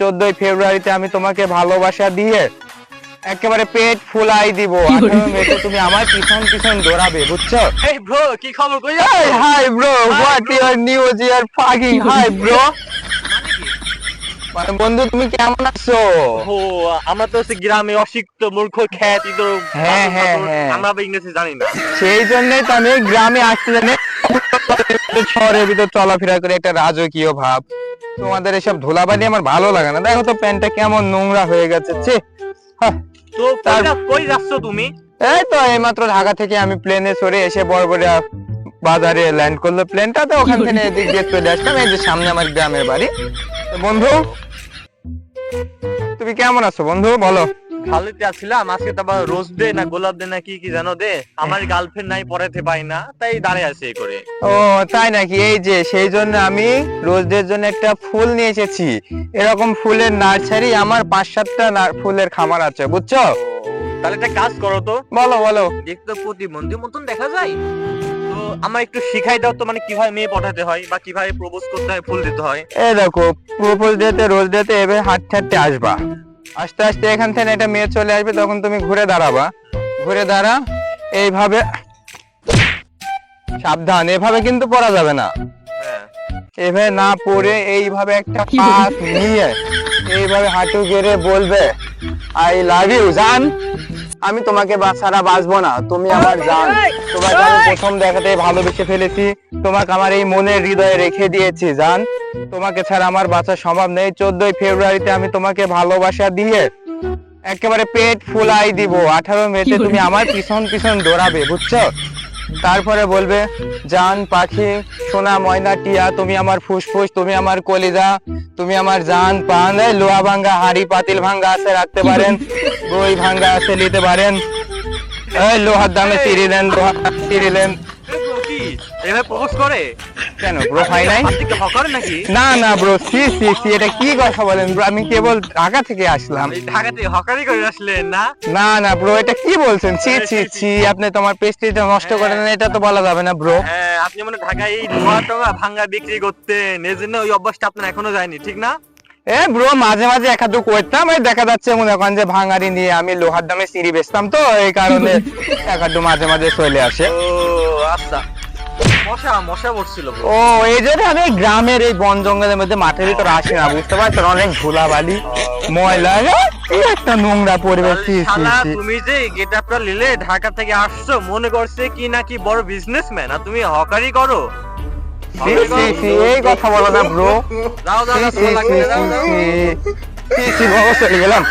চোদ্দই ফেব্রুয়ারিতে আমি তোমাকে ভালোবাসা দিয়ে একেবারে পেট ফুলাই দিব। তুমি আমার পিছন পিছন দৌড়াবে বুঝছ? এই ব্রো কি খবর? কই Hey, hi bro, what your news? You're fucking hi bro. মানে বন্ধু তুমি কেমন আছো? ও আমরা তো হচ্ছে গ্রামে অশিক্ষিত মূর্খ খ্যাত ইদর হ্যাঁ, হ্যাঁ, হ্যাঁ। আমরা ইংরেজি জানি না। সেই জন্যই তো আমি গ্রামে আসতে জানি শহরের ভিতর চলাফেরা করে একটা রাজকীয় ভাব। তোমাদের এসব ধুলাবালি আমার ভালো লাগে না। দেখো তো প্যান্টটা কেমন নোংরা হয়ে গেছে ছি। তো তার- কই- কই যাচ্ছ তুমি? এই তো এইমাত্র ঢাকা থেকে আমি প্লেনে চড়ে এসে বড়বড়িয়া বাজারে ল্যান্ড করল। প্লেনটা তো ওখান থেকে এদিক দিয়ে চলে আসলাম এই যে সামনে আমার গ্রামের বাড়ি। বন্ধু তুমি কেমন আছো বন্ধু? বলো। খালিতে আছিলাম আজকে তো আবার রোজ ডে না গোলাপ ডে না কি কি জানো দে। আমার গার্লফ্রেন্ড নাই পড়াতে পাই না তাই দাঁড়িয়ে আছে এই করে। ও তাই নাকি? এই যে সেই জন্য আমি রোজদের জন্য একটা ফুল নিয়ে এসেছি। এরকম ফুলের নার্সারি আমার পাঁচ সাতটা না- ফুলের খামার আছে বুঝছ? তাহলে একটা কাজ করো তো। বলো বলো। দেখতে প্রতিবন্ধী মতন দেখা যায়। তো আমার একটু শিখাই দাও তো মানে কীভাবে মেয়ে পটাতে হয় বা কীভাবে প্রপোজ করতে হয় ফুল দিতে হয়। এই দেখো প্রপোজ ডেতে রোজ ডেতে এভাবে হাঁটতে হাঁটতে আসবা। আস্তে আস্তে এখান থেকে এটা মেয়ে চলে আসবে তখন তুমি ঘুরে দাঁড়াবা। ঘুরে দাঁড়া এইভাবে সাবধান এভাবে কিন্তু পড়া যাবে না। হ্যাঁ। এভাবে না পড়ে এইভাবে একটা হাত নিয়ে এইভাবে হাঁটু গেড়ে বলবে আই লাভ ইউ জান? আমি তোমাকে ছাড়া বাঁচবো না। তুমি আমার জান। তোমাকে আমি প্রথম দেখাতে ভালোবেসে ফেলেছি। তোমাকে আমার এই মনের হৃদয়ে রেখে দিয়েছি জান। তোমাকে ছাড়া আমার বাঁচা সম্ভব নেই। চোদ্দই ফেব্রুয়ারিতে আমি তোমাকে ভালোবাসা দিয়ে একেবারে পেট ফুলাই দিব। আঠারো মেতে তুমি আমার পিছন পিছন দৌড়াবে বুঝছ? তারপরে বলবে জান পাখি সোনা ময়না টিয়া তুমি আমার ফুসফুস তুমি আমার কলিজা তুমি আমার জান পান লোহা ভাঙ্গা হাড়ি পাতিল ভাঙ্গা আছে রাখতে পারেন। বই ভাঙ্গা আছে নিতে পারেন। এই লোহার দামে চিরি দেন লোহার দেন এ bro, কি এভাবে প্রপোজ করে? কেন ব্রো নাই? হাত থেকে হক করে নাকি? না না ব্রো সি সি সি এটা কি কথা বলেন ব্রো আমি কেবল ঢাকা থেকে আসলাম। এই ঢাকাতে হকারি করে আসলেন না? না না ব্রো এটা কি বলছেন? আপনি তোমার পেস্ট্রিটা নষ্ট করে দেন এটা তো বলা যাবে না ব্রো হ্যাঁ আপনি মানে ঢাকায় এই টোঙা ভাঙ্গা বিক্রি করতেন এই জন্য ওই অভ্যাসটা আপনার এখনও যায়নি ঠিক না? এ ব্রো মাঝে মাঝে একাদু করতাম এই দেখা যাচ্ছে মনে করেন যে ভাঙারি নিয়ে আমি লোহার দামে সিঁড়ি বেচতাম তো এই কারণে মাঝে মাঝে চলে আসে। আচ্ছা। মশা মশা পড়ছিল ও এই জন্য আমি গ্রামের এই বন জঙ্গলের মধ্যে মাঠের ভিতর আসি না বুঝতে অনেক ধুলাবালি ময়লা এ, কি একটা নোংরা পরিবেশ তুমি যে গেট আপটা নিলে ঢাকা থেকে আসছো মনে করছে কি নাকি বড় বিজনেসম্যান আর তুমি হকারি করো? এই কথা বলো না ব্রো চলে গেলাম